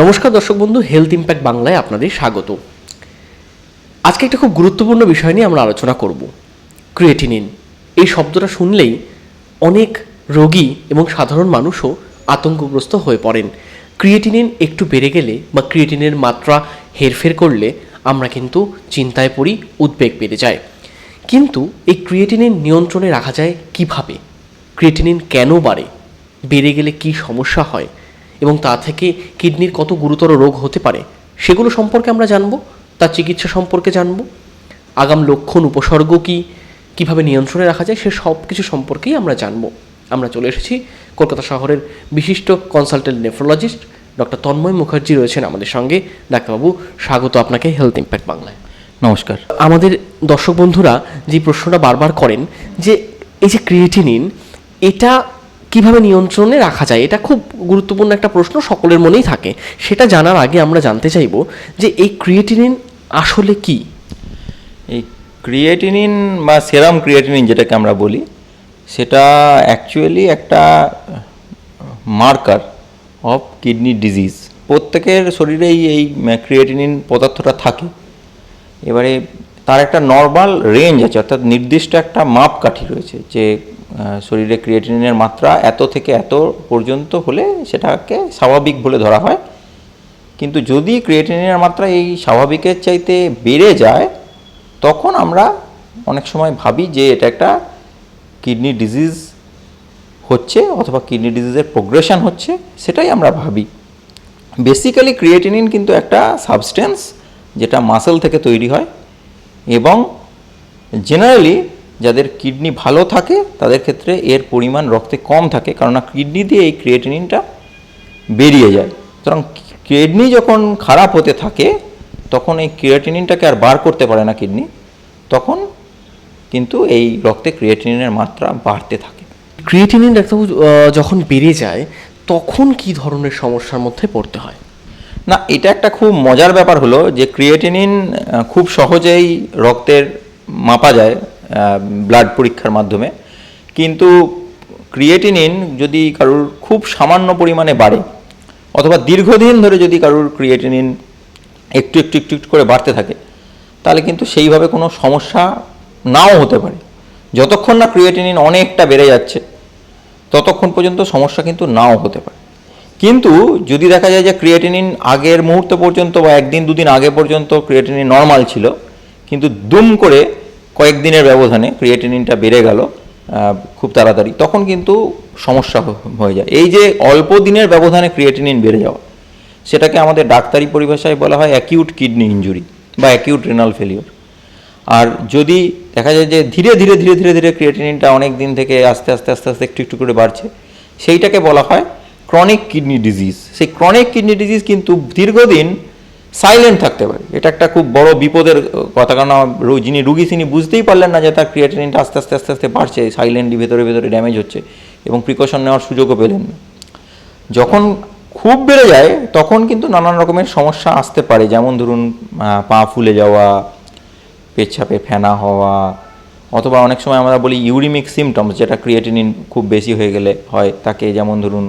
নমস্কার দর্শক বন্ধু হেলথ ইম্প্যাক্ট বাংলায় আপনাদের স্বাগত। আজকে একটা খুব গুরুত্বপূর্ণ বিষয় নিয়ে আমরা আলোচনা করব। ক্রিয়েটিনিন এই শব্দটা শুনলেই অনেক রোগী এবং সাধারণ মানুষও আতঙ্কগ্রস্ত হয়ে পড়েন। ক্রিয়েটিনিন একটু বেড়ে গেলে বা ক্রিয়েটিনের মাত্রা হেরফের করলে আমরা কিন্তু চিন্তায় পড়ি, উদ্বেগ বেড়ে যায়। কিন্তু এই ক্রিয়েটিনিন নিয়ন্ত্রণে রাখা যায় কীভাবে? ক্রিয়েটিনিন কেন বাড়ে? বেড়ে গেলে কি সমস্যা হয়? এবং তা থেকে কিডনির কত গুরুতর রোগ হতে পারে সেগুলো সম্পর্কে আমরা জানব তার চিকিৎসা সম্পর্কে জানব। আগাম লক্ষণ উপসর্গ কি কীভাবে নিয়ন্ত্রণে রাখা যায় সে সব কিছু সম্পর্কেই আমরা জানব। আমরা চলে এসেছি কলকাতা শহরের বিশিষ্ট consultant nephrologist doctor Tanmoy Mukherjee রয়েছেন আমাদের সঙ্গে। ডাক্তারবাবু স্বাগত আপনাকে হেলথ ইম্প্যাক্ট বাংলায়। নমস্কার। আমাদের দর্শক বন্ধুরা যে প্রশ্নটা বারবার করেন যে এই যে ক্রিয়েটিনিন এটা কীভাবে নিয়ন্ত্রণে রাখা যায়, এটা খুব গুরুত্বপূর্ণ একটা প্রশ্ন সকলের মনেই থাকে। সেটা জানার আগে আমরা জানতে চাইব যে এই ক্রিয়েটিনিন আসলে কি? এই ক্রিয়েটিনিন বা সেরাম ক্রিয়েটিনিন যেটাকে আমরা বলি, সেটা অ্যাকচুয়ালি একটা মার্কার অফ কিডনি ডিজিজ প্রত্যেকের শরীরেই এই ক্রিয়েটিনিন পদার্থটা থাকে। এবারে তার একটা নর্মাল রেঞ্জ আছে, অর্থাৎ নির্দিষ্ট একটা মাপকাঠি রয়েছে যে শরীরে ক্রিয়েটিনিনের মাত্রা এত থেকে এত পর্যন্ত হলে সেটাকে স্বাভাবিক বলে ধরা হয়। কিন্তু যদি ক্রিয়েটিনের মাত্রা এই স্বাভাবিকের চাইতে বেড়ে যায়, তখন আমরা অনেক সময় ভাবি যে এটা একটা কিডনি ডিজিজ হচ্ছে অথবা কিডনি ডিজিজের প্রোগ্রেশন হচ্ছে, সেটাই আমরা ভাবি। বেসিক্যালি ক্রিয়েটিনিন কিন্তু একটা সাবস্টেন্স যেটা মাসেল থেকে তৈরি হয় এবং জেনারেলি যাদের কিডনি ভালো থাকে তাদের ক্ষেত্রে এর পরিমাণ রক্তে কম থাকে। কেননা কিডনি দিয়ে এই ক্রিয়েটিনিনটা বেরিয়ে যায়। সুতরাং কিডনি যখন খারাপ হতে থাকে তখন এই ক্রিয়েটিনিনটাকে আর বার করতে পারে না কিডনি তখন কিন্তু এই রক্তে ক্রিয়েটিনিনের মাত্রা বাড়তে থাকে। ক্রিয়েটিনিন ডাক্তারবাবু যখন বেড়ে যায় তখন কি ধরনের সমস্যার মধ্যে পড়তে হয়? না এটা একটা খুব মজার ব্যাপার হলো যে ক্রিয়েটিনিন খুব সহজেই রক্তের মাপা যায়। ব্লাড পরীক্ষার মাধ্যমে। কিন্তু ক্রিয়েটিনিন যদি কারোর খুব সামান্য পরিমাণে বাড়ে, অথবা দীর্ঘদিন ধরে যদি কারোর ক্রিয়েটিনিন একটু একটু একটু একটু করে বাড়তে থাকে, তাহলে কিন্তু সেইভাবে কোনো সমস্যা নাও হতে পারে। যতক্ষণ না ক্রিয়েটিনিন অনেকটা বেড়ে যাচ্ছে, ততক্ষণ পর্যন্ত সমস্যা কিন্তু নাও হতে পারে। কিন্তু যদি দেখা যায় যে ক্রিয়েটিনিন আগের মুহূর্ত পর্যন্ত বা একদিন, দুদিন আগে পর্যন্ত ক্রিয়েটিনিন নর্মাল ছিল, কিন্তু দুম করে কয়েকদিনের ব্যবধানে ক্রিয়েটিনিনটা বেড়ে গেল খুব তাড়াতাড়ি। তখন কিন্তু সমস্যা হয়ে যায়। এই যে অল্প দিনের ব্যবধানে ক্রিয়েটিনিন বেড়ে যাওয়া, সেটাকে আমাদের ডাক্তারি পরিভাষায় বলা হয় অ্যাকিউট কিডনি ইঞ্জুরি বা অ্যাকিউট রেনাল ফেলিওর আর যদি দেখা যায় যে ধীরে ধীরে ধীরে ধীরে ধীরে ক্রিয়েটিনিনটা অনেক দিন থেকে আস্তে আস্তে আস্তে আস্তে একটু একটু করে বাড়ছে, সেইটাকে বলা হয় ক্রনিক কিডনি ডিজিজ সেই ক্রনিক কিডনি ডিজিজ কিন্তু দীর্ঘদিন সাইলেন্ট থাকতে পারে। এটা একটা খুব বড় বিপদের কথা। কারণ যিনি রুগী, তিনি বুঝতেই পারলেন না যে তার ক্রিয়েটিনিনটা আস্তে আস্তে আস্তে আস্তে বাড়ছে সাইলেন্টলি ভেতরে ভেতরে ড্যামেজ হচ্ছে এবং প্রিকশন নেওয়ার সুযোগও পেলেন না। যখন খুব বেড়ে যায়, তখন কিন্তু নানান রকমের সমস্যা আসতে পারে। যেমন ধরুন পা ফুলে যাওয়া পেচ্ছাপে ফেনা হওয়া, অথবা অনেক সময় আমরা বলি ইউরিমিক সিমটমস যেটা ক্রিয়েটিনিন খুব বেশি হয়ে গেলে হয়। তাকে যেমন ধরুন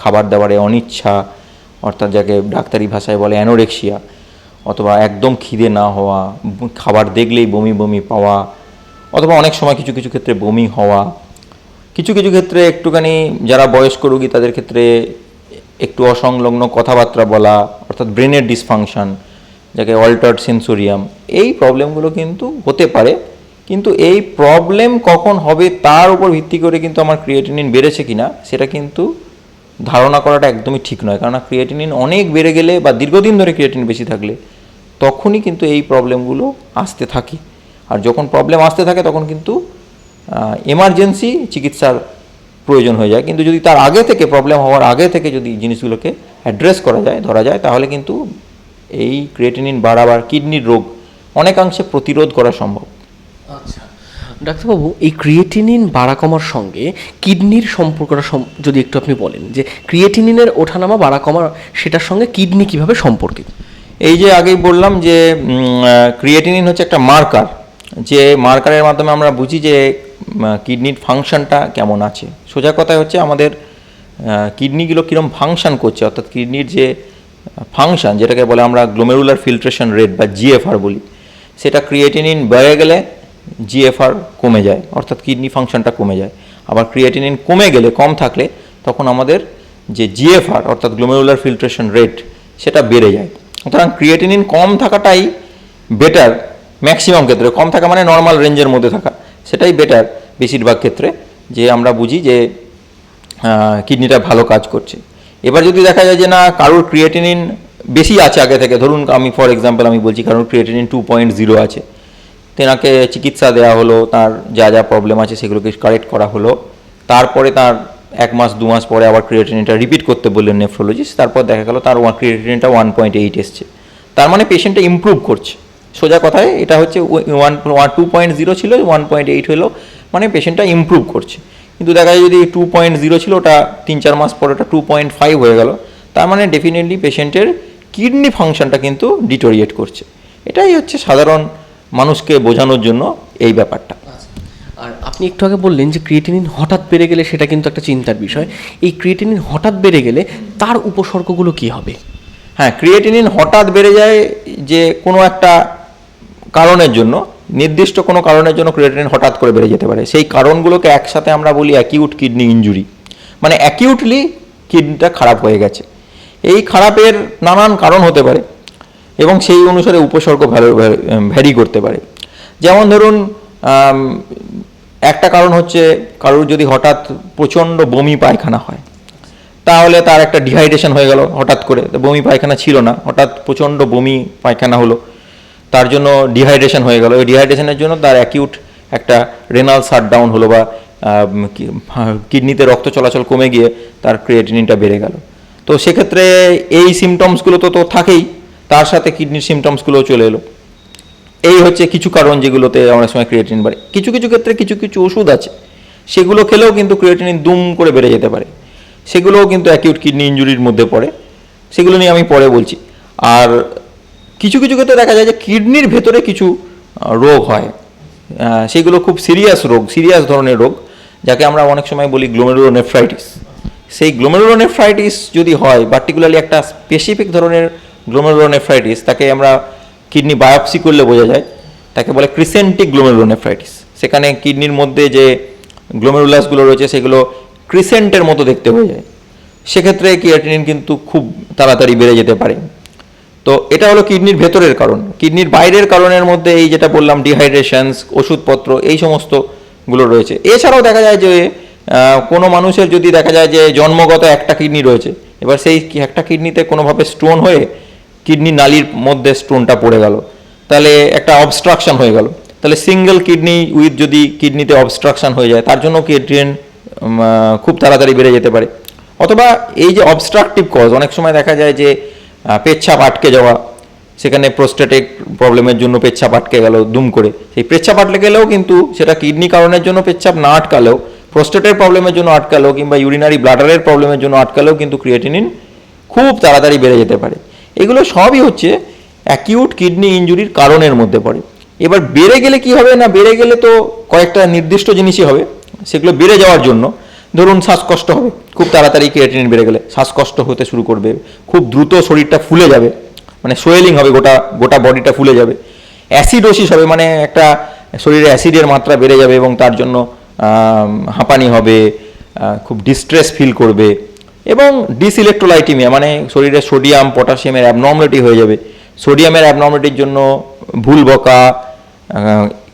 খাবার দাবারে অনিচ্ছা অর্থাৎ যাকে ডাক্তারি ভাষায় বলে অ্যানোরেক্সিয়া অথবা একদম খিদে না হওয়া, খাবার দেখলেই বমি বমি পাওয়া, অথবা অনেক সময় কিছু কিছু ক্ষেত্রে বমি হওয়া, কিছু কিছু ক্ষেত্রে একটুখানি যারা বয়স্ক রোগী তাদের ক্ষেত্রে একটু অসংলগ্ন কথাবার্তা বলা, অর্থাৎ ব্রেনের ডিসফাংশন যাকে অল্টার্ড সেন্সোরিয়াম এই প্রবলেমগুলো কিন্তু হতে পারে, কিন্তু এই প্রবলেম কখন হবে তার উপর ভিত্তি করে কিন্তু আমার ক্রিয়েটিনিন বেড়েছে কিনা, সেটা কিন্তু ধারণা করাটা একদমই ঠিক নয়। কারণ ক্রিয়েটিনিন অনেক বেড়ে গেলে বা দীর্ঘদিন ধরে ক্রিয়েটিন বেশি থাকলে তখনই কিন্তু এই প্রবলেমগুলো আসতে থাকে। আর যখন প্রবলেম আসতে থাকে, তখন কিন্তু এমার্জেন্সি চিকিৎসার প্রয়োজন হয়ে যায়। কিন্তু যদি তার আগে থেকে প্রবলেম হওয়ার আগে থেকে যদি জিনিসগুলোকে অ্যাড্রেস করা যায়, ধরা যায়, তাহলে কিন্তু এই ক্রিয়েটিনিন বাড়াবার কিডনির রোগ অনেকাংশে প্রতিরোধ করা সম্ভব। আচ্ছা ডাক্তারবাবু, এই ক্রিয়েটিনিন বাড়া কমার সঙ্গে কিডনির সম্পর্কটা যদি একটু আপনি বলেন, যে ক্রিয়েটিনিনের ওঠানামা বাড়া কমা সেটার সঙ্গে কিডনি কীভাবে সম্পর্কিত? এই যে আগেই বললাম যে ক্রিয়েটিনিন হচ্ছে একটা মার্কার যে মার্কারের মাধ্যমে আমরা বুঝি যে কিডনির ফাংশনটা কেমন আছে। সোজা কথায় হচ্ছে আমাদের কিডনিগুলো কীরকম ফাংশন করছে, অর্থাৎ কিডনির যে ফাংশন যেটাকে বলে আমরা গ্লোমেরুলার ফিল্ট্রেশন রেট বা জিএফআর বলি, সেটা ক্রিয়েটিনিন বেড়ে গেলে জিএফআর কমে যায়, অর্থাৎ কিডনি ফাংশনটা কমে যায়। আবার ক্রিয়েটিনিন কমে গেলে, কম থাকলে, তখন আমাদের যে জিএফআর অর্থাৎ গ্লোমেরুলার ফিল্ট্রেশন রেট সেটা বেড়ে যায়। সুতরাং ক্রিয়েটিনিন কম থাকাটাই বেটার ম্যাক্সিমাম ক্ষেত্রে। কম থাকা মানে নর্মাল রেঞ্জের মধ্যে থাকা। সেটাই বেটার বেশিরভাগ ক্ষেত্রে, যে আমরা বুঝি যে কিডনিটা ভালো কাজ করছে। এবার যদি দেখা যায় যে, না, কারোর ক্রিয়েটিনিন বেশি আছে আগে থেকে, ধরুন আমি ফর এক্সাম্পল আমি বলছি কারোর ক্রিয়েটিনিন টু পয়েন্ট জিরো আছে। তেনাকে চিকিৎসা দেওয়া হলো, তার যা যা প্রবলেম আছে সেগুলোকে কারেক্ট করা হলো। তারপরে তার এক মাস, দু মাস পরে আবার ক্রিয়েটিনিনটা রিপিট করতে বললেন নেফ্রোলজিস্ট তারপর দেখা গেল তার ক্রিয়েটিনিনটা ওয়ান পয়েন্ট এইট এসছে। তার মানে পেশেন্টটা ইমপ্রুভ করছে। সোজা কথায় এটা হচ্ছে one one two point zero ছিল ওয়ান পয়েন্ট এইট হলো মানে পেশেন্টটা ইমপ্রুভ করছে। কিন্তু দেখা যায় যদি টু পয়েন্ট জিরো ছিল, ওটা তিন, চার মাস পরে ওটা টু পয়েন্ট ফাইভ হয়ে গেল। তার মানে ডেফিনেটলি পেশেন্টের কিডনি ফাংশনটা কিন্তু ডিটোরিয়েট করছে। এটাই হচ্ছে সাধারণ মানুষকে বোঝানোর জন্য এই ব্যাপারটা। আর আপনি একটু আগে বললেন যে ক্রিয়েটিনিন হঠাৎ বেড়ে গেলে সেটা কিন্তু একটা চিন্তার বিষয়। এই ক্রিয়েটিনিন হঠাৎ বেড়ে গেলে তার উপসর্গগুলো কি হবে? হ্যাঁ ক্রিয়েটিনিন হঠাৎ বেড়ে যায় যে কোনো একটা কারণের জন্য নির্দিষ্ট কোনো কারণের জন্য ক্রিয়েটিনিন হঠাৎ করে বেড়ে যেতে পারে। সেই কারণগুলোকে একসাথে আমরা বলি অ্যাকিউট কিডনি ইনজুরি মানে অ্যাকিউটলি কিডনিটা খারাপ হয়ে গেছে। এই খারাপের নানান কারণ হতে পারে। এবং সেই অনুসারে উপসর্গ ভ্যারি করতে পারে। যেমন ধরুন একটা কারণ হচ্ছে কারোর যদি হঠাৎ প্রচণ্ড বমি পায়খানা হয়, তাহলে তার একটা ডিহাইড্রেশন হয়ে গেল হঠাৎ করে। বমি পায়খানা ছিল না, হঠাৎ প্রচণ্ড বমি পায়খানা হলো, তার জন্য ডিহাইড্রেশন হয়ে গেল। ওই ডিহাইড্রেশনের জন্য তার অ্যাকিউট একটা রেনাল শাটডাউন হলো বা কিডনিতে রক্ত চলাচল কমে গিয়ে তার ক্রিয়েটিনিনটা বেড়ে গেল। তো সেক্ষেত্রে এই সিমটমসগুলো তো তো থাকেই। তার সাথে কিডনির সিমটমসগুলোও চলে এলো। এই হচ্ছে কিছু কারণ যেগুলোতে অনেক সময় ক্রিয়েটিনিন বাড়ে। কিছু কিছু ক্ষেত্রে কিছু কিছু ওষুধ আছে, সেগুলো খেলেও কিন্তু ক্রিয়েটিনিন দুম করে বেড়ে যেতে পারে। সেগুলোও কিন্তু অ্যাকিউট কিডনি ইঞ্জুরির মধ্যে পড়ে। সেগুলো নিয়ে আমি পরে বলছি। আর কিছু কিছু ক্ষেত্রে দেখা যায় যে কিডনির ভেতরে কিছু রোগ হয়। সেগুলো খুব সিরিয়াস রোগ সিরিয়াস ধরনের রোগ, যাকে আমরা অনেক সময় বলি গ্লোমেরুলোনেফ্রাইটিস সেই গ্লোমেরুলোনেফ্রাইটিস যদি হয় পার্টিকুলারলি একটা স্পেসিফিক ধরনের গ্লোমেরুলোনেফ্রাইটিস তাকে আমরা কিডনি বায়োপসি করলে বোঝা যায়, তাকে বলে ক্রিসেন্টিক গ্লোমেরুলোনেফ্রাইটিস সেখানে কিডনির মধ্যে যে গ্লোমেরুলাসগুলো রয়েছে, সেগুলো ক্রিসেন্টের মতো দেখতে হয়ে যায়। সেক্ষেত্রে ক্রিয়েটিনিন কিন্তু খুব তাড়াতাড়ি বেড়ে যেতে পারে। তো এটা হলো কিডনির ভেতরের কারণ। কিডনির বাইরের কারণের মধ্যে এই যেটা বললাম ডিহাইড্রেশনস ওষুধপত্র, এই সমস্তগুলো রয়েছে। এছাড়াও দেখা যায় যে কোনো মানুষের যদি দেখা যায় যে জন্মগত একটা কিডনি রয়েছে, এবার সেই একটা কিডনিতে কোনোভাবে স্টোন হয়ে কিডনি নালির মধ্যে স্টোনটা পড়ে গেল। তাহলে একটা অবস্ট্রাকশন হয়ে গেল। তাহলে সিঙ্গেল কিডনি উইথ যদি কিডনিতে অবস্ট্রাকশন হয়ে যায়, তার জন্য ক্রিয়েটিনিন খুব তাড়াতাড়ি বেড়ে যেতে পারে? অথবা এই যে অবস্ট্রাকটিভ কজ অনেক সময় দেখা যায় যে পেচ্ছাপ আটকে যাওয়া, সেখানে প্রোস্টেটিক প্রবলেমের জন্য পেচ্ছাপ আটকে গেল, দুম করে। সেই পেচ্ছাপ আটকে গেলেও কিন্তু সেটা কিডনি কারণের জন্য পেচ্ছাপ না আটকালেও প্রোস্টেটের প্রবলেমের জন্য আটকালেও, কিংবা ইউরিনারি ব্লাডারের প্রবলেমের জন্য আটকালেও কিন্তু ক্রিয়েটিনিন খুব তাড়াতাড়ি বেড়ে যেতে পারে। এগুলো সবই হচ্ছে অ্যাকিউট কিডনি ইনজুরির কারণের মধ্যে পড়ে। এবার বেড়ে গেলে কি হবে না বেড়ে গেলে তো কয়েকটা নির্দিষ্ট জিনিসই হবে, সেগুলো বেড়ে যাওয়ার জন্য ধরুন শ্বাসকষ্ট হবে, খুব তাড়াতাড়ি ক্রিয়েটিনিন বেড়ে গেলে শ্বাসকষ্ট হতে শুরু করবে, খুব দ্রুত শরীরটা ফুলে যাবে মানে সোয়েলিং হবে, গোটা গোটা বডিটা ফুলে যাবে। অ্যাসিডোসিস হবে মানে একটা শরীরে অ্যাসিডের মাত্রা বেড়ে যাবে এবং তার জন্য হাঁপানি হবে খুব ডিস্ট্রেস ফিল করবে। এবং ডিসইলেকট্রোলাইটিমিয়া মানে শরীরে সোডিয়াম পটাশিয়ামের অ্যাবনর্মালিটি হয়ে যাবে। সোডিয়ামের অ্যাবনর্মালিটির জন্য ভুল বকা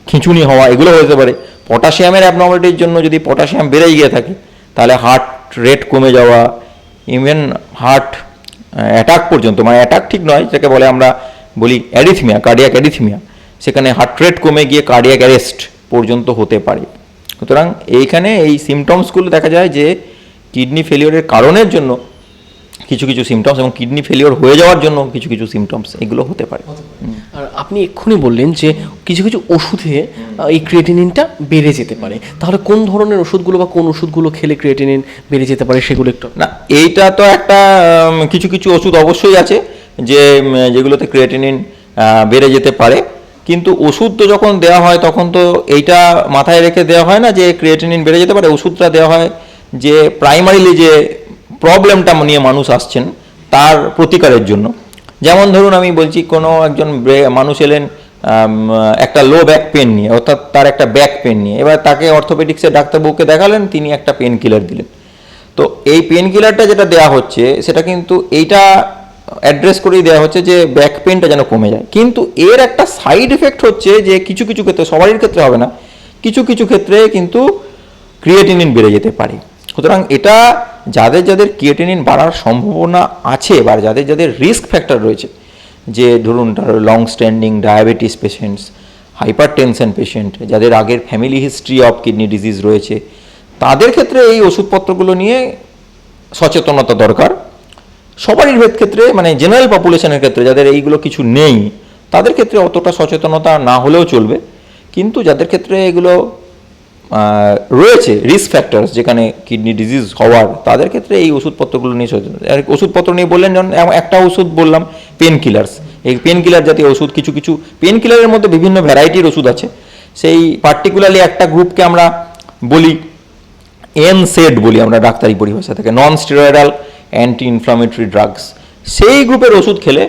খিঁচুনি হওয়া, এগুলো হতে পারে। পটাশিয়ামের অ্যাবনর্মালিটির জন্য যদি পটাশিয়াম বেড়ে গিয়ে থাকে, তাহলে হার্ট রেট কমে যাওয়া ইভেন হার্ট অ্যাটাক পর্যন্ত মানে অ্যাটাক ঠিক নয়, যাকে বলে আমরা বলি অ্যারিথমিয়া কার্ডিয়াক অ্যারিথমিয়া সেখানে হার্ট রেট কমে গিয়ে কার্ডিয়াক অ্যারেস্ট পর্যন্ত হতে পারে। সুতরাং এইখানে এই সিমটমসগুলো দেখা যায় যে কিডনি ফেলিওরের কারণের জন্য কিছু কিছু সিমটমস এবং কিডনি ফেলিওর হয়ে যাওয়ার জন্য কিছু কিছু সিমটমস এগুলো হতে পারে। আর আপনি এক্ষুনি বললেন যে কিছু কিছু ওষুধে এই ক্রিয়েটিনিনটা বেড়ে যেতে পারে। তাহলে কোন ধরনের ওষুধগুলো বা কোন ওষুধগুলো খেলে ক্রিয়েটিনিন বেড়ে যেতে পারে সেগুলো একটু না এইটা তো একটা কিছু কিছু ওষুধ অবশ্যই আছে যে যেগুলোতে ক্রিয়েটিনিন বেড়ে যেতে পারে। কিন্তু ওষুধ তো যখন দেওয়া হয় তখন তো এইটা মাথায় রেখে দেওয়া হয় না যে ক্রিয়েটিনিন বেড়ে যেতে পারে। ওষুধটা দেওয়া হয় যে প্রাইমারিলি যে প্রবলেমটা নিয়ে মানুষ আসছেন, তার প্রতিকারের জন্য। যেমন ধরুন আমি বলছি, কোনো একজন মানুষ এলেন একটা লো ব্যাক পেন নিয়ে, অর্থাৎ তার একটা ব্যাক পেন নিয়ে। এবার তাকে অর্থোপেডিক্সের ডাক্তারবাবুকে দেখালেন, তিনি একটা পেন কিলার দিলেন। তো এই পেন কিলারটা যেটা দেওয়া হচ্ছে, সেটা কিন্তু এইটা অ্যাড্রেস করেই দেওয়া হচ্ছে যে ব্যাক পেনটা যেন কমে যায়। কিন্তু এর একটা সাইড এফেক্ট হচ্ছে যে কিছু কিছু ক্ষেত্রে, সবারই ক্ষেত্রে হবে না, কিছু কিছু ক্ষেত্রে কিন্তু ক্রিয়েটিনিন বেড়ে যেতে পারে। সুতরাং এটা যাদের যাদের ক্রিয়েটিনিন বাড়ার সম্ভাবনা আছে বা যাদের যাদের রিস্ক ফ্যাক্টর রয়েছে, যে ধরুন long standing diabetes patients hypertension patient যাদের আগের family history of kidney disease রয়েছে, তাদের ক্ষেত্রে এই ওষুধপত্রগুলো নিয়ে সচেতনতা দরকার। সবারই ক্ষেত্রে মানে জেনারেল পপুলেশনের ক্ষেত্রে যাদের এইগুলো কিছু নেই, তাদের ক্ষেত্রে অতটা সচেতনতা না হলেও চলবে। কিন্তু যাদের ক্ষেত্রে এগুলো রয়েছে রিস্ক ফ্যাক্টরস যেখানে কিডনি ডিজিজ হওয়ার, তাদের ক্ষেত্রে এই ওষুধপত্রগুলো নিয়ে সচেতন। ওষুধপত্র নিয়ে বললেন, যেমন একটা ওষুধ বললাম পেন কিলার্স এই পেন কিলার জাতীয় ওষুধ, কিছু কিছু পেন কিলারের মধ্যে বিভিন্ন ভ্যারাইটির ওষুধ আছে। সেই পার্টিকুলারলি একটা গ্রুপকে আমরা বলি এন সেড বলি আমরা ডাক্তারি পরিভাষা থেকে non steroidal anti inflammatory drugs সেই গ্রুপের ওষুধ খেলে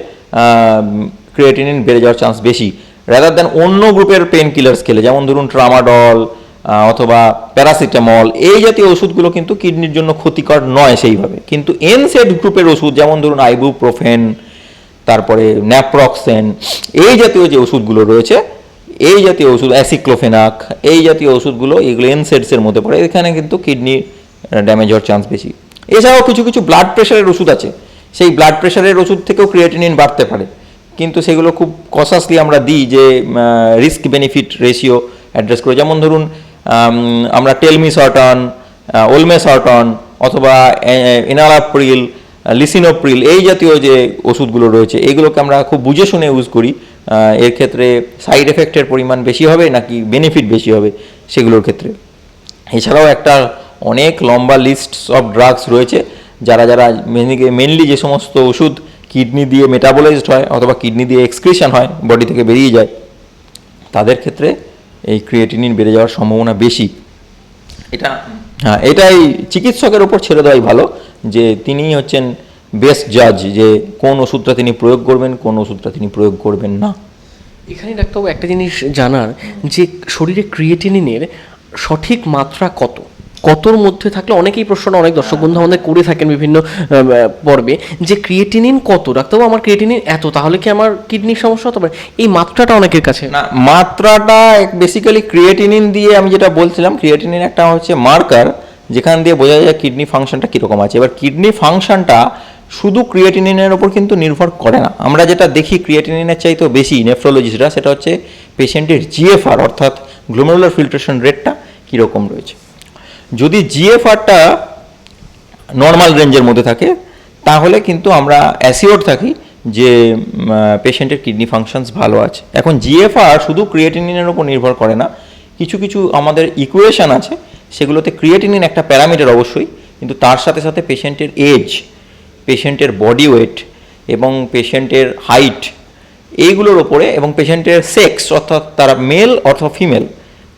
ক্রিয়েটিনিন বেড়ে যাওয়ার চান্স বেশি। রাদার দ্যান অন্য গ্রুপের পেন কিলার্স খেলে, যেমন ধরুন ট্রামাডল অথবা প্যারাসিটামল, এই জাতীয় ওষুধগুলো কিন্তু কিডনির জন্য ক্ষতিকর নয় সেইভাবে। কিন্তু এনসেড গ্রুপের ওষুধ, যেমন ধরুন আইবুপ্রোফেন, তারপরে ন্যাপ্রক্সেন, এই জাতীয় যে ওষুধগুলো রয়েছে, এই জাতীয় ওষুধ, অ্যাসিক্লোফেনাক, এই জাতীয় ওষুধগুলো, এগুলো এনসেডসের মধ্যে পড়ে, এখানে কিন্তু কিডনি ড্যামেজ হওয়ার চান্স বেশি। এছাড়াও কিছু কিছু ব্লাড প্রেশারের ওষুধ আছে। সেই ব্লাড প্রেশারের ওষুধ থেকেও ক্রিয়েটিনিন বাড়তে পারে। কিন্তু সেগুলো খুব কসাসলি আমরা দিই যে রিস্ক বেনিফিট রেশিও অ্যাড্রেস করে। যেমন ধরুন আমরা টেলমি সর্টন ওলমে সর্টন, অথবা এনালাপ্রিল লিসিনোপ্রিল, এই জাতীয় যে ওষুধগুলো রয়েছে, এগুলোকে আমরা খুব বুঝে শুনে ইউজ করি। এর ক্ষেত্রে সাইড এফেক্টের পরিমাণ বেশি হবে, নাকি বেনিফিট বেশি হবে সেগুলোর ক্ষেত্রে। এছাড়াও একটা অনেক লম্বা লিস্ট অফ ড্রাগস রয়েছে, যারা যারা মেনলি যে সমস্ত ওষুধ কিডনি দিয়ে মেটাবোলাইজড হয়, অথবা কিডনি দিয়ে এক্সক্রিশন হয় বডি থেকে বেরিয়ে যায়, তাদের ক্ষেত্রে এই ক্রিয়েটিনিন বেড়ে যাওয়ার সম্ভাবনা বেশি। এটা হ্যাঁ এটাই চিকিৎসকের ওপর ছেড়ে দেওয়াই ভালো যে তিনি হচ্ছেন বেস্ট জাজ যে কোন ওষুধটা তিনি প্রয়োগ করবেন, কোন ওষুধটা তিনি প্রয়োগ করবেন না। এখানে ডাক্তারবাবু একটা জিনিস জানার যে শরীরে ক্রিয়েটিনিনের সঠিক মাত্রা কত? কতর মধ্যে থাকলে অনেকেই প্রশ্নটা অনেক দর্শক বন্ধু আমাদের করে থাকেন বিভিন্ন পর্বে, যে ক্রিয়েটিনিন কত ডাক্তারবাবু, আমার ক্রিয়েটিনিন এত, তাহলে কি আমার কিডনির সমস্যা হতে পারে? এই মাত্রাটা অনেকের কাছে। না, মাত্রাটা বেসিক্যালি ক্রিয়েটিনিন দিয়ে আমি যেটা বলছিলাম ক্রিয়েটিনিন একটা হচ্ছে মার্কার যেখান দিয়ে বোঝা যায় কিডনি ফাংশনটা কীরকম আছে। এবার কিডনি ফাংশনটা শুধু ক্রিয়েটিনিনের ওপর কিন্তু নির্ভর করে না। আমরা যেটা দেখি ক্রিয়েটিনিনের চাইতেও বেশি নেফ্রোলজিস্টরা সেটা হচ্ছে পেশেন্টের জিএফআর অর্থাৎ গ্লোমেরুলার ফিল্ট্রেশন রেটটা কীরকম রয়েছে। যদি জিএফআরটা নর্মাল রেঞ্জের মধ্যে থাকে, তাহলে কিন্তু আমরা অ্যাসিওর থাকি যে পেশেন্টের কিডনি ফাংশনস ভালো আছে। এখন জিএফআর শুধু ক্রিয়েটিনিনের উপর নির্ভর করে না, কিছু কিছু আমাদের ইকুয়েশন আছে, সেগুলোতে ক্রিয়েটিনিন একটা প্যারামিটার অবশ্যই, কিন্তু তার সাথে সাথে পেশেন্টের এজ পেশেন্টের বডি ওয়েট এবং পেশেন্টের হাইট এইগুলোর ওপরে এবং পেশেন্টের সেক্স অর্থাৎ তারা মেল অথবা ফিমেল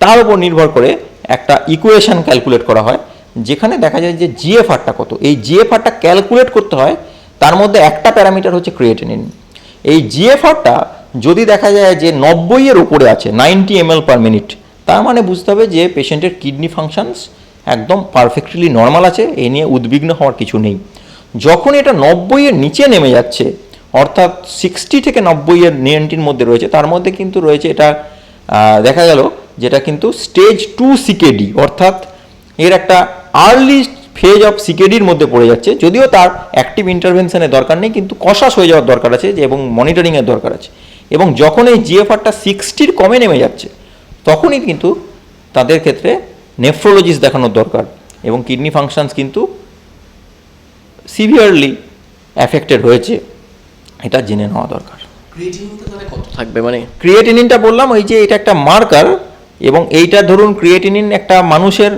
তার উপর নির্ভর করে একটা ইকুয়েশন ক্যালকুলেট করা হয়, যেখানে দেখা যায় যে জিএফআরটা কত? এই জিএফআরটা ক্যালকুলেট করতে হয়, তার মধ্যে একটা প্যারামিটার হচ্ছে ক্রিয়েটিনিন এই জিএফআরটা যদি দেখা যায় যে নব্বইয়ের উপরে আছে, নাইনটি এমএল পার মিনিট তার মানে বুঝতে হবে যে পেশেন্টের কিডনি ফাংশনস একদম পারফেক্টলি নর্মাল আছে, এ নিয়ে উদ্বিগ্ন হওয়ার কিছু নেই। যখন এটা নব্বইয়ের নিচে নেমে যাচ্ছে, অর্থাৎ সিক্সটি থেকে নব্বইয়ের নিয়ন্টির মধ্যে রয়েছে, তার মধ্যে কিন্তু রয়েছে এটা দেখা গেল যেটা কিন্তু স্টেজ টু সিকেডি অর্থাৎ এর একটা আর্লি ফেজ অফ সিকেডির মধ্যে পড়ে যাচ্ছে। যদিও তার অ্যাক্টিভ ইন্টারভেনশনের দরকার নেই কিন্তু কষাস হয়ে যাওয়ার দরকার আছে যে এবং মনিটরিংয়ের দরকার আছে। এবং যখন এই জিএফআরটা সিক্সটির কমে নেমে যাচ্ছে তখনই কিন্তু তাদের ক্ষেত্রে নেফ্রোলজিস্ট দেখানোর দরকার এবং কিডনি ফাংশনস কিন্তু সিভিয়ারলি অ্যাফেক্টেড হয়েছে এটা জেনে নেওয়া দরকার। ক্রিয়েটিনিনটা কত থাকবে? মানে ক্রিয়েটিনিনটা বললাম ওই যে এটা একটা মার্কার এবং এইটা ধরুন ক্রিয়েটিনিন একটা মানুষের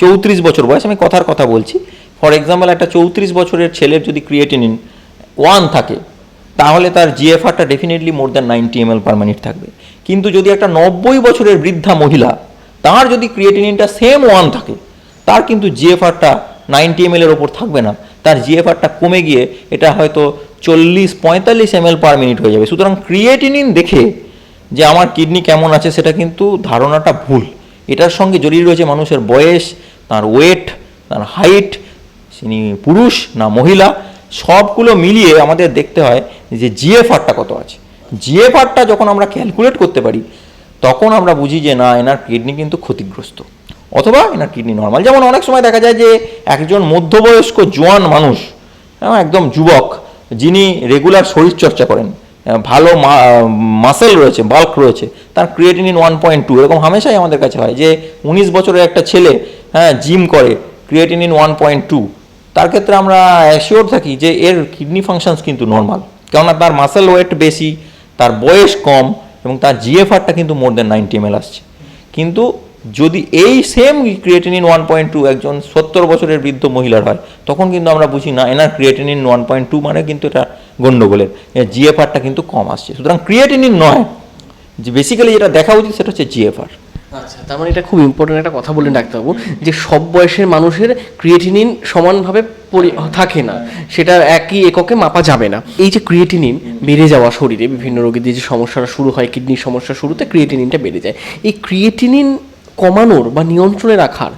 চৌত্রিশ বছর বয়স, আমি কথার কথা বলছি। ফর এক্সাম্পল একটা চৌত্রিশ বছরের ছেলের যদি ক্রিয়েটিনিন ওয়ান থাকে, তাহলে তার জিএফআরটা definitely more than ninety m l per minute থাকবে। কিন্তু যদি একটা নব্বই বছরের বৃদ্ধা মহিলা, তার যদি ক্রিয়েটিনিনটা সেম ওয়ান থাকে, তার কিন্তু জিএফআরটা নাইনটি এম এর ওপর থাকবে না। তার জিএফআরটা কমে গিয়ে এটা হয়তো চল্লিশ, পঁয়তাল্লিশ এম এল পার মিনিট হয়ে যাবে। সুতরাং ক্রিয়েটিনিন দেখে যে আমার কিডনি কেমন আছে সেটা কিন্তু ধারণাটা ভুল। এটার সঙ্গে জড়িয়ে রয়েছে মানুষের বয়স, তার ওয়েট তার হাইট তিনি পুরুষ না মহিলা, সবগুলো মিলিয়ে আমাদের দেখতে হয় যে জিএফআরটা কত আছে। জিএফআরটা যখন আমরা ক্যালকুলেট করতে পারি, তখন আমরা বুঝি যে না, এনার কিডনি কিন্তু ক্ষতিগ্রস্ত। অথবা এনার কিডনি নর্মাল যেমন অনেক সময় দেখা যায় যে একজন মধ্যবয়স্ক জোয়ান মানুষ, একদম যুবক, যিনি রেগুলার শরীরচর্চা করেন ভালো মাসেল রয়েছে বাল্ক রয়েছে, তার ক্রিয়েটিনিন ওয়ান পয়েন্ট টু এরকম হামেশাই আমাদের কাছে হয়। যে উনিশ বছরের একটা ছেলে হ্যাঁ জিম করে ক্রিয়েটিনিন ওয়ান পয়েন্ট টু তার ক্ষেত্রে আমরা অ্যাসিওর থাকি যে এর কিডনি ফাংশনস কিন্তু নর্মাল কেননা তার মাসেল ওয়েট বেশি, তার বয়স কম, এবং তার জিএফআরটা কিন্তু মোর দেন নাইনটি এম আসছে। কিন্তু যদি এই same creatinine one point two একজন সত্তর বছরের বৃদ্ধ মহিলার হয়, তখন কিন্তু আমরা বুঝি, না, এনার ক্রিয়েটিনিন ওয়ান পয়েন্ট টু মানে কিন্তু এটা গণ্ডগোলের। জিএফআরটা কিন্তু কম আসছে। সুতরাং ক্রিয়েটিনিন নয়। যে বেসিক্যালি যেটা দেখা উচিত সেটা হচ্ছে জিএফআর আচ্ছা তার মানে এটা খুব ইম্পর্টেন্ট একটা কথা বললেন ডাক্তারবাবু, যে সব বয়সের মানুষের ক্রিয়েটিনিন সমানভাবে থাকে না। সেটা একই এককে মাপা যাবে না। এই যে ক্রিয়েটিনিন বেড়ে যাওয়া শরীরে বিভিন্ন রোগীদের যে সমস্যাটা শুরু হয় কিডনির সমস্যা শুরুতে ক্রিয়েটিনিনটা বেড়ে যায়। এই ক্রিয়েটিনিন কমানোর বা নিয়ন্ত্রণে রাখার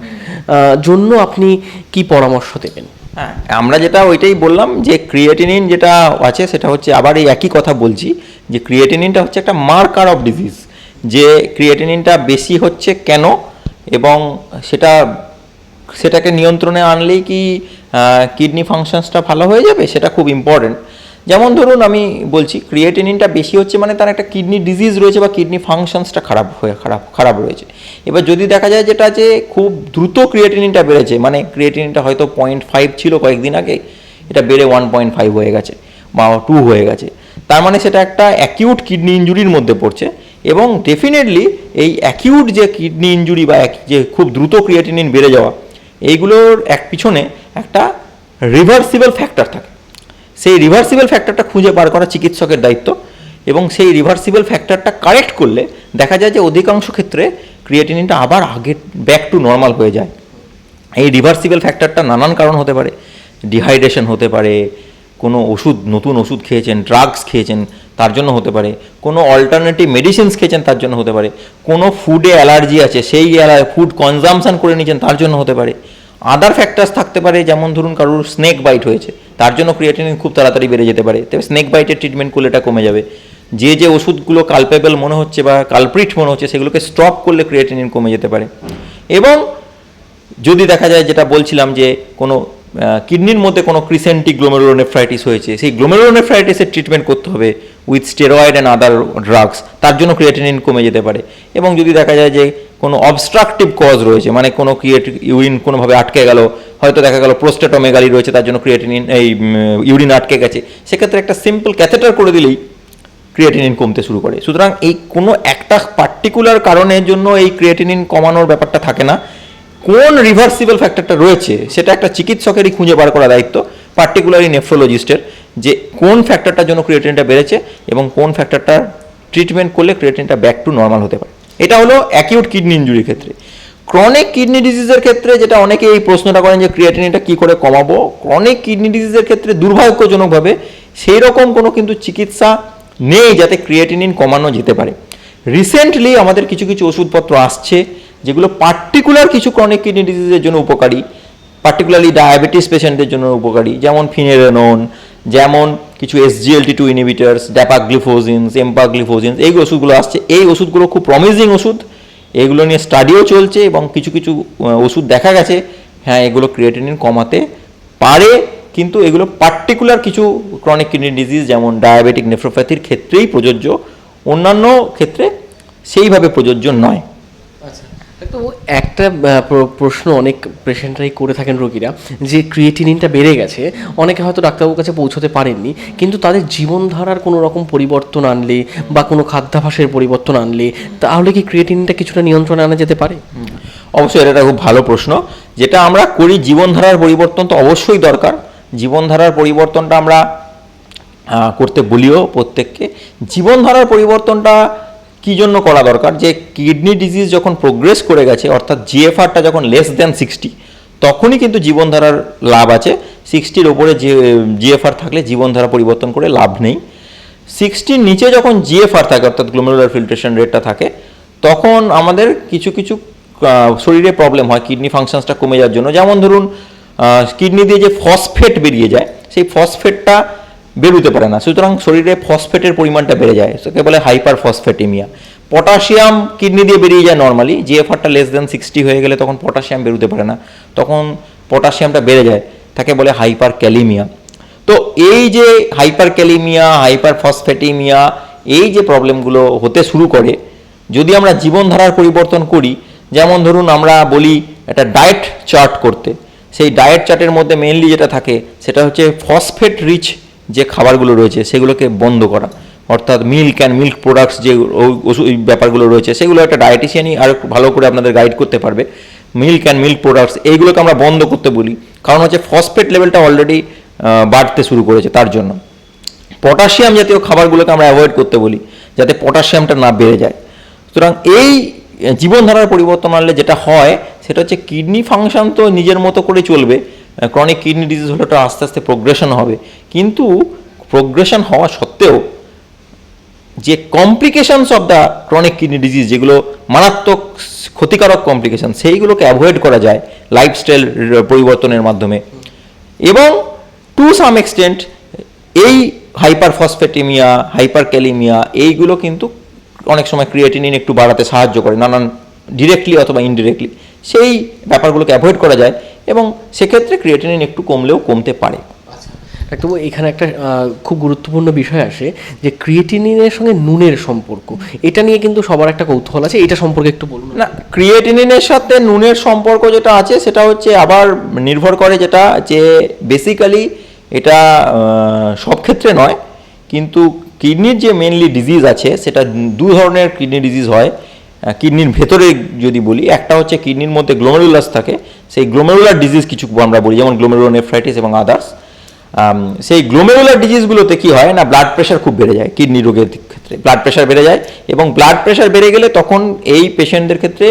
জন্য আপনি কি পরামর্শ দেবেন? হ্যাঁ আমরা যেটা ওইটাই বললাম যে ক্রিয়েটিনিন যেটা আছে সেটা হচ্ছে আবার এই একই কথা বলছি যে ক্রিয়েটিনিনটা হচ্ছে একটা মার্কার অফ ডিজিজ যে ক্রিয়েটিনিনটা বেশি হচ্ছে কেন এবং সেটা, সেটাকে নিয়ন্ত্রণে আনলেই কি কিডনি ফাংশনসটা ভালো হয়ে যাবে? সেটা খুব ইম্পর্টেন্ট যেমন ধরুন আমি বলছি ক্রিয়েটিনিনটা বেশি হচ্ছে মানে তার একটা কিডনি ডিজিজ রয়েছে বা কিডনি ফাংশনসটা খারাপ হয়ে, খারাপ খারাপ রয়েছে। এবার যদি দেখা যায় যেটা যে খুব দ্রুত ক্রিয়েটিনিনটা বেড়েছে মানে ক্রিয়েটিনিনটা হয়তো পয়েন্ট ফাইভ ছিল কয়েকদিন আগে, এটা বেড়ে ওয়ান পয়েন্ট ফাইভ হয়ে গেছে বা টু হয়ে গেছে। তার মানে সেটা একটা অ্যাকিউট কিডনি ইঞ্জুরির মধ্যে পড়ছে এবং ডেফিনেটলি এই অ্যাকিউট যে কিডনি ইঞ্জুরি বা যে খুব দ্রুত ক্রিয়েটিনিন বেড়ে যাওয়া, এইগুলোর এক পিছনে একটা রিভার্সিবল ফ্যাক্টর থাকে। সেই রিভার্সিবল ফ্যাক্টরটা খুঁজে বার করা চিকিৎসকের দায়িত্ব এবং সেই রিভার্সিবল ফ্যাক্টরটা কারেক্ট করলে দেখা যায় যে অধিকাংশ ক্ষেত্রে ক্রিয়েটিনিনটা আবার আগে ব্যাক টু নর্মাল হয়ে যায়। এই রিভার্সিবল ফ্যাক্টরটা নানান কারণ হতে পারে। ডিহাইড্রেশন হতে পারে, কোনো ওষুধ, নতুন ওষুধ খেয়েছেন ড্রাগস খেয়েছেন, তার জন্য হতে পারে। কোনো অল্টারনেটিভ মেডিসিনস খেয়েছেন, তার জন্য হতে পারে। কোনো ফুডে অ্যালার্জি আছে, সেই ফুড কনজামশান করে নিয়েছেন, তার জন্য হতে পারে। আদার ফ্যাক্টরস থাকতে পারে, যেমন ধরুন কারোর স্নেক বাইট হয়েছে। তার জন্য ক্রিয়েটিনিন খুব তাড়াতাড়ি বেড়ে যেতে পারে। তবে স্নেক বাইটের ট্রিটমেন্ট করলে এটা কমে যাবে। যে যে ওষুধগুলো কালপেবল মনে হচ্ছে বা কালপ্রিট মনে হচ্ছে, সেগুলোকে স্টপ করলে ক্রিয়েটিনিন কমে যেতে পারে। এবং যদি দেখা যায় যেটা বলছিলাম যে কোনো কিডনির মধ্যে কোনো ক্রিসেন্টিক গ্লোমেরোনেফ্রাইটিস হয়েছে, সেই গ্লোমেরোনেফ্রাইটিসের ট্রিটমেন্ট করতে হবে। With steroid and other drugs তার জন্য ক্রিয়েটিনিন কমে যেতে পারে। এবং যদি দেখা যায় যে কোনো অবস্ট্রাকটিভ কজ রয়েছে মানে কোনো ক্রিয়েট ইউরিন কোনোভাবে আটকে গেল, হয়তো দেখা গেল প্রোস্টেটোমেগালি রয়েছে, তার জন্য ক্রিয়েটিনিন এই ইউরিন আটকে গেছে, সেক্ষেত্রে একটা সিম্পল ক্যাথেটার করে দিলেই ক্রিয়েটিনিন কমতে শুরু করে। সুতরাং এই কোনো একটা পার্টিকুলার কারণের জন্য এই ক্রিয়েটিনিন কমানোর ব্যাপারটা থাকে না। কোন রিভার্সিবল ফ্যাক্টরটা রয়েছে, সেটা একটা চিকিৎসকেরই খুঁজে বার করা দায়িত্ব। পার্টিকুলারলি নেফ্রোলজিস্টের যে কোন ফ্যাক্টরটার জন্য ক্রিয়েটিনটা বেড়েছে এবং কোন ফ্যাক্টরটা ট্রিটমেন্ট করলে ক্রিয়েটিনটা ব্যাক টু নর্মাল হতে পারে। এটা হলো অ্যাকিউট কিডনি ইঞ্জুরির ক্ষেত্রে। ক্রনিক কিডনি ডিজিজের ক্ষেত্রে যেটা অনেকে এই প্রশ্নটা করেন যে ক্রিয়েটিনিনটা কী করে কমাবো ক্রনিক কিডনি ডিজিজের ক্ষেত্রে দুর্ভাগ্যজনকভাবে সেই রকম কোনো কিন্তু চিকিৎসা নেই যাতে ক্রিয়েটিনিন কমানো যেতে পারে। রিসেন্টলি আমাদের কিছু কিছু ওষুধপত্র আসছে যেগুলো পার্টিকুলার কিছু ক্রনিক কিডনি ডিজিজের জন্য উপকারী। পার্টিকুলারলি ডায়াবেটিস পেশেন্টদের জন্য উপকারী, যেমন ফিনেরেনন, যেমন কিছু এসজিএলটি টু ইনিভিটার্স ড্যাপাগ্লিফোজিনস এম্পাগ্লিফোজিনস এই ওষুধগুলো আসছে। এই ওষুধগুলো খুব প্রমিজিং ওষুধ। এগুলো নিয়ে স্টাডিও চলছে এবং কিছু কিছু ওষুধ দেখা গেছে। হ্যাঁ এগুলো ক্রিয়েটিনিন কমাতে পারে, কিন্তু এগুলো পার্টিকুলার কিছু ক্রনিক কিডনি ডিজিজ যেমন ডায়াবেটিক নেফ্রোপ্যাথির ক্ষেত্রেই প্রযোজ্য। অন্যান্য ক্ষেত্রে সেইভাবে প্রযোজ্য নয়। ডাক্তারবাবু একটা প্র- প্রশ্ন অনেক পেশেন্টরাই করে থাকেন রোগীরা যে ক্রিয়েটিনিনটা বেড়ে গেছে, অনেকে হয়তো ডাক্তারবাবুর কাছে পৌঁছতে পারেননি, কিন্তু তাদের জীবনধারার কোনো রকম পরিবর্তন আনলে বা কোনো খাদ্যাভাসের পরিবর্তন আনলে, তাহলে কি ক্রিয়েটিনিনটা কিছুটা নিয়ন্ত্রণে আনা যেতে পারে? অবশ্যই এটা একটা খুব ভালো প্রশ্ন। যেটা আমরা করি, জীবনধারার পরিবর্তন তো অবশ্যই দরকার। জীবনধারার পরিবর্তনটা আমরা করতে বলিও প্রত্যেককে। জীবনধারার পরিবর্তনটা কী জন্য করা দরকার? যে কিডনি ডিজিজ যখন প্রোগ্রেস করে গেছে, অর্থাৎ জিএফআরটা যখন লেস দ্যান সিক্সটি তখনই কিন্তু জীবনধারার লাভ আছে। সিক্সটির ওপরে যে জিএফআর থাকলে জীবনধারা পরিবর্তন করে লাভ নেই। সিক্সটির নিচে যখন জিএফআর থাকে, অর্থাৎ গ্লোমেরুলার ফিল্ট্রেশন রেটটা থাকে, তখন আমাদের কিছু কিছু শরীরে প্রবলেম হয়, কিডনি ফাংশনসটা কমে যাওয়ার জন্য। যেমন ধরুন কিডনি দিয়ে যে ফসফেট বেরিয়ে যায়, সেই ফসফেটটা বেরোতে পারে না। সুতরাং শরীরে ফসফেটের পরিমাণটা বেড়ে যায়। সেকে বলে হাইপার ফসফেটেমিয়া পটাশিয়াম কিডনি দিয়ে বেরিয়ে যায় নর্মালি জিএফআরটা লেস দেন সিক্সটি হয়ে গেলে তখন পটাশিয়াম বেরোতে পারে না। তখন পটাশিয়ামটা বেড়ে যায়। তাকে বলে হাইপার ক্যালিমিয়া তো এই যে হাইপার ক্যালিমিয়া হাইপার ফসফেটিমিয়া এই যে প্রবলেমগুলো হতে শুরু করে, যদি আমরা জীবনধারার পরিবর্তন করি, যেমন ধরুন আমরা বলি একটা ডায়েট চার্ট করতে। সেই ডায়েট চার্টের মধ্যে মেনলি যেটা থাকে, সেটা হচ্ছে ফসফেট রিচ যে খাবারগুলো রয়েছে সেগুলোকে বন্ধ করা। অর্থাৎ মিল্ক অ্যান্ড মিল্ক প্রোডাক্টস যে ও- ওষু- এই ব্যাপারগুলো রয়েছে, সেগুলো একটা ডায়েটিশিয়ানই আর একটু ভালো করে আপনাদের গাইড করতে পারবে। মিল্ক অ্যান্ড মিল্ক প্রোডাক্টস এইগুলোকে আমরা বন্ধ করতে বলি। কারণ হচ্ছে ফসফেট লেভেলটা অলরেডি বাড়তে শুরু করেছে তার জন্য। পটাশিয়াম জাতীয় খাবারগুলোকে আমরা অ্যাভয়েড করতে বলি, যাতে পটাশিয়ামটা না বেড়ে যায়। সুতরাং এই, জীবনধারার পরিবর্তন আনলে যেটা হয়, সেটা হচ্ছে কিডনি ফাংশন তো নিজের মতো করে চলবে। ক্রনিক কিডনি ডিজিজ হলে তো আস্তে আস্তে প্রোগ্রেশন হবে। কিন্তু প্রোগ্রেশন হওয়া সত্ত্বেও যে complications of the chronic kidney disease যেগুলো মারাত্মক ক্ষতিকারক কমপ্লিকেশান সেইগুলোকে অ্যাভয়েড করা যায় লাইফস্টাইল পরিবর্তনের মাধ্যমে। এবং টু সাম এক্সটেন্ট এই হাইপার ফসফেটিমিয়া হাইপার ক্যালিমিয়া এইগুলো কিন্তু অনেক সময় ক্রিয়েটিনিন একটু বাড়াতে সাহায্য করে, নানান ডিরেক্টলি অথবা ইনডিরেক্টলি সেই ব্যাপারগুলোকে অ্যাভয়েড করা যায়। এবং সেক্ষেত্রে ক্রিয়েটিনিন একটু কমলেও কমতে পারে। ডাক্তারবাবু এখানে একটা খুব গুরুত্বপূর্ণ বিষয় আসে যে ক্রিয়েটিনিনের সঙ্গে নুনের সম্পর্ক। এটা নিয়ে কিন্তু সবার একটা কৌতূহল আছে এটা সম্পর্কে একটু বলুন। না ক্রিয়েটিনিনের সাথে নুনের সম্পর্ক যেটা আছে সেটা হচ্ছে আবার নির্ভর করে যেটা যে বেসিক্যালি এটা সব ক্ষেত্রে নয় কিন্তু কিডনির যে মেনলি ডিজিজ আছে সেটা দু ধরনের কিডনি ডিজিজ হয়। কিডনির ভেতরে যদি বলি, একটা হচ্ছে কিডনির মধ্যে গ্লোমেরুলাস থাকে। সেই গ্লোমেরুলার ডিজিজ কিছু আমরা বলি, যেমন গ্লোমেরুলোনেফ্রাইটিস এবং আদার্স সেই গ্লোমেরুলার ডিজিজগুলোতে কি হয় না ব্লাড প্রেশার খুব বেড়ে যায় কিডনি রোগের ক্ষেত্রে। ব্লাড প্রেশার বেড়ে যায় এবং ব্লাড প্রেশার বেড়ে গেলে তখন এই পেশেন্টদের ক্ষেত্রে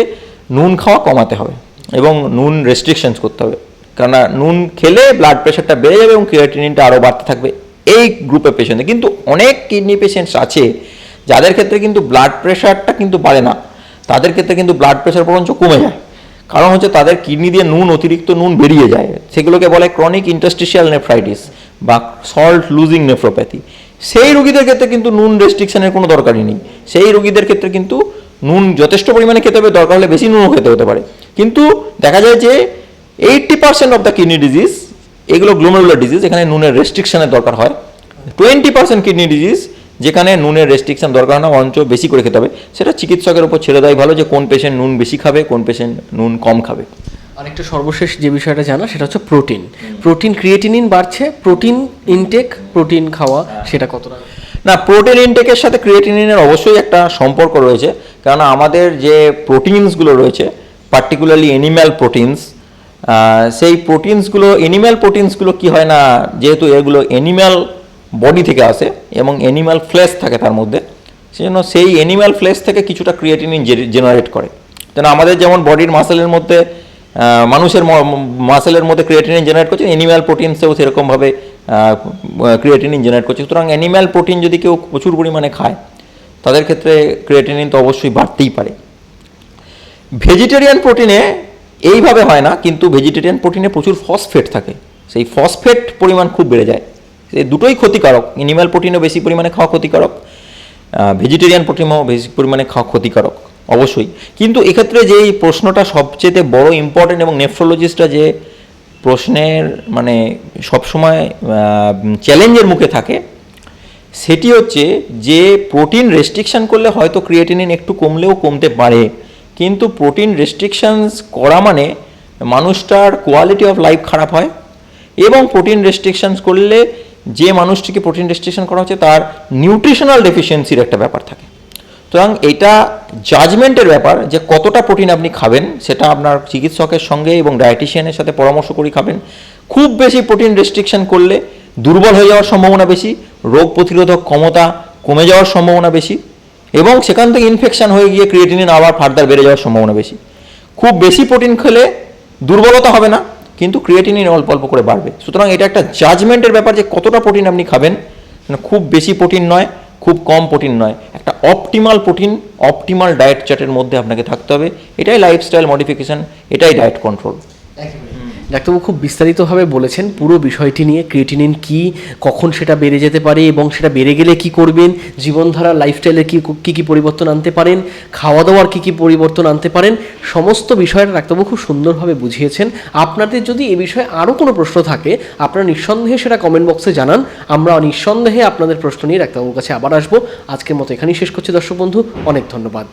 নুন খাওয়া কমাতে হবে এবং নুন রেস্ট্রিকশনস করতে হবে। কেননা নুন খেলে ব্লাড প্রেশারটা বেড়ে যাবে এবং ক্রিয়েটিনিনটা আরও বাড়তে থাকবে এই গ্রুপের পেশেন্টে কিন্তু অনেক কিডনি পেশেন্টস আছে, যাদের ক্ষেত্রে কিন্তু ব্লাড প্রেশারটা কিন্তু বাড়ে না। তাদের ক্ষেত্রে কিন্তু ব্লাড প্রেশার বরঞ্চ কমে যায়। কারণ হচ্ছে তাদের কিডনি দিয়ে নুন, অতিরিক্ত নুন বেরিয়ে যায়। সেগুলোকে বলে ক্রনিক ইন্টাস্টিশিয়াল নেফ্রাইটিস বা সল্ট লুজিং নেফ্রোপ্যাথি সেই রুগীদের ক্ষেত্রে কিন্তু নুন রেস্ট্রিকশনের কোনো দরকারই নেই। সেই রুগীদের ক্ষেত্রে কিন্তু নুন যথেষ্ট পরিমাণে খেতে হবে, দরকার হলে বেশি নুনও খেতে হতে পারে। কিন্তু দেখা যায় যে eighty percent of the kidney disease এগুলো গ্লোমেরুলার ডিজিজ এখানে নুনের রেস্ট্রিকশনের দরকার হয়। টোয়েন্টি পার্সেন্ট কিডনি ডিজিজ যেখানে নুনের রেস্ট্রিকশন দরকার হয় না বরঞ্চ বেশি করে খেতে হবে। সেটা চিকিৎসকের উপর ছেড়ে দেয় ভালো যে কোন পেশেন্ট নুন বেশি খাবে কোন পেশেন্ট নুন কম খাবে। আরেকটা সর্বশেষ যে বিষয়টা জানা সেটা হচ্ছে প্রোটিন প্রোটিন ক্রিয়েটিনিন বাড়ছে প্রোটিন ইনটেক প্রোটিন খাওয়া সেটা কতটা? না প্রোটিন ইনটেকের সাথে ক্রিয়েটিনিনের অবশ্যই একটা সম্পর্ক রয়েছে কারণ আমাদের যে প্রোটিনসগুলো রয়েছে পার্টিকুলারলি অ্যানিম্যাল প্রোটিনস সেই প্রোটিনসগুলো অ্যানিম্যাল প্রোটিনসগুলো কি হয় না যেহেতু এগুলো অ্যানিম্যাল বডি থেকে আসে এবং অ্যানিম্যাল ফ্লেশ থাকে তার মধ্যে। সেজন্য সেই অ্যানিম্যাল ফ্লেশ থেকে কিছুটা ক্রিয়েটিনিন জেনারেট করে। যেন আমাদের যেমন বডির মাসেলের মধ্যে মানুষের মাসেলের মধ্যে ক্রিয়েটিনিন জেনারেট করছে অ্যানিম্যাল প্রোটিনসেও সেরকমভাবে ক্রিয়েটিনিন জেনারেট করছে। সুতরাং অ্যানিম্যাল প্রোটিন যদি কেউ প্রচুর পরিমাণে খায়, তাদের ক্ষেত্রে ক্রিয়েটিনিন তো অবশ্যই বাড়তেই পারে। ভেজিটেরিয়ান প্রোটিনে এইভাবে হয় না, কিন্তু ভেজিটেরিয়ান প্রোটিনে প্রচুর ফসফেট থাকে। সেই ফসফেট পরিমাণ খুব বেড়ে যায়। দুটোই ক্ষতিকারক। অ্যানিম্যাল প্রোটিনও বেশি পরিমাণে খাওয়া ক্ষতিকারক ভেজিটেরিয়ান প্রোটিনও বেশি পরিমাণে খাওয়া ক্ষতিকারক, অবশ্যই। কিন্তু এক্ষেত্রে যে এই প্রশ্নটা সবচেয়ে বড় ইম্পর্টেন্ট এবং নেফ্রোলজিস্টরা যে প্রশ্নের মানে সবসময় চ্যালেঞ্জের মুখে থাকে, সেটি হচ্ছে যে প্রোটিন রেস্ট্রিকশন করলে হয়তো ক্রিয়েটিনিন একটু কমলেও কমতে পারে। কিন্তু প্রোটিন রেস্ট্রিকশানস করা মানে মানুষটার কোয়ালিটি অফ লাইফ খারাপ হয় এবং প্রোটিন রেস্ট্রিকশানস করলে যে মানুষটিকে প্রোটিন রেস্ট্রিকশন করা হচ্ছে, তার নিউট্রিশনাল ডেফিসিয়েন্সির একটা ব্যাপার থাকে। সুতরাং এটা জাজমেন্টের ব্যাপার যে কতটা প্রোটিন আপনি খাবেন, সেটা আপনার চিকিৎসকের সঙ্গে এবং ডায়েটিশিয়ানের সাথে পরামর্শ করে খাবেন। খুব বেশি প্রোটিন রেস্ট্রিকশন করলে দুর্বল হয়ে যাওয়ার সম্ভাবনা বেশি, রোগ প্রতিরোধক ক্ষমতা কমে যাওয়ার সম্ভাবনা বেশি, এবং সেখান থেকে ইনফেকশন হয়ে গিয়ে ক্রিয়েটিনিন আবার ফার্দার বেড়ে যাওয়ার সম্ভাবনা বেশি। খুব বেশি প্রোটিন খেলে দুর্বলতা হবে না কিন্তু ক্রিয়েটিনিন অল্প অল্প করে বাড়বে। সুতরাং এটা একটা জাজমেন্টের ব্যাপার যে কতটা প্রোটিন আপনি খাবেন। মানে খুব বেশি প্রোটিন নয়, খুব কম প্রোটিন নয়। একটা অপটিমাল প্রোটিন অপটিমাল ডায়েট চার্টের মধ্যে আপনাকে থাকতে হবে। এটাই লাইফস্টাইল মডিফিকেশান এটাই ডায়েট কন্ট্রোল ডাক্তারবাবু খুব বিস্তারিতভাবে বলেছেন পুরো বিষয়টি নিয়ে ক্রিয়েটিনিন কি, কখন সেটা বেড়ে যেতে পারে এবং সেটা বেড়ে গেলে কি করবেন জীবনধারা লাইফস্টাইলে কি কী কী পরিবর্তন আনতে পারেন খাওয়া দাওয়ার কী কী পরিবর্তন আনতে পারেন, সমস্ত বিষয়টা ডাক্তারবাবু খুব সুন্দরভাবে বুঝিয়েছেন। আপনাদের যদি এ বিষয়ে আরও কোনো প্রশ্ন থাকে, আপনারা নিঃসন্দেহে সেটা কমেন্ট বক্সে জানান। আমরা নিঃসন্দেহে আপনাদের প্রশ্ন নিয়ে ডাক্তারবাবুর কাছে আবার আসব। আজকের মতো এখানেই শেষ করছি দর্শক বন্ধু, অনেক ধন্যবাদ।